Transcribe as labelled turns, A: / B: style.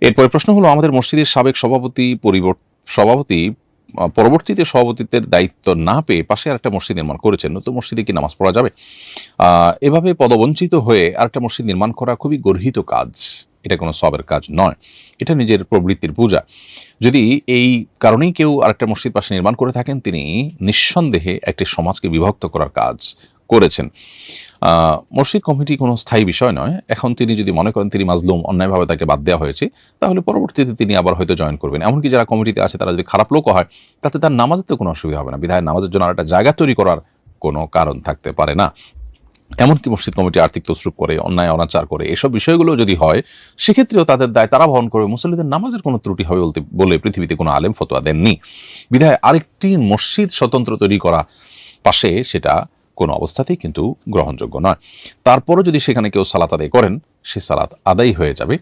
A: এরপরে প্রশ্ন হলো, আমাদের মসজিদের সাবেক সভাপতি সভাপতি পরবর্তীতে সভাপতিত্বের দায়িত্ব না পেয়ে পাশে আরেকটা মসজিদ নির্মাণ করেছেন। নতুন মসজিদে কি নামাজ পড়া যাবে? এভাবে পদবঞ্চিত হয়ে আরেকটা মসজিদ নির্মাণ করা খুবই গর্হিত কাজ। এটা কোনো সবের কাজ নয়। এটা নিজের প্রবৃত্তির পূজা। যদি এই কারণেই কেউ আরেকটা মসজিদ পাশে নির্মাণ করে থাকেন, তিনি নিঃসন্দেহে একটি সমাজকে বিভক্ত করার কাজ করেছেন। মসজিদ কমিটি কোনো স্থায়ী বিষয় নয়। এখন তিনি যদি মনে করেন তিনি মাজলুম, অন্যায়ভাবে তাকে বাদ দেওয়া হয়েছে, তাহলে পরবর্তীতে তিনি আবার হয়তো জয়েন করবেন। এমনকি যারা কমিটিতে আছে, তারা যদি খারাপ লোকও হয়, তাতে তার নামাজেতে কোনো অসুবিধা হবে না। বিধায় নামাজের জন্য আর একটা জায়গা তৈরি করার কোনো কারণ থাকতে পারে না। এমনকি মসজিদ কমিটি আর্থিক তসরুপ করে, অন্যায়, অনাচার করে, এসব বিষয়গুলো যদি হয়, সেক্ষেত্রেও তাদের দায় তারা বহন করবে। মুসল্লিদের নামাজের কোনো ত্রুটি হবে বলতে, বলে পৃথিবীতে কোনো আলেম ফতোয়া দেননি। বিধায় আরেকটি মসজিদ স্বতন্ত্র তৈরি করা পাশে সেটা কোনো অবস্থাতেই কিন্তু গ্রহণযোগ্য নয়। তারপরও যদি সেখানে কেউ সালাত আদায় করেন, সে সালাত আদায় হয়ে যাবে।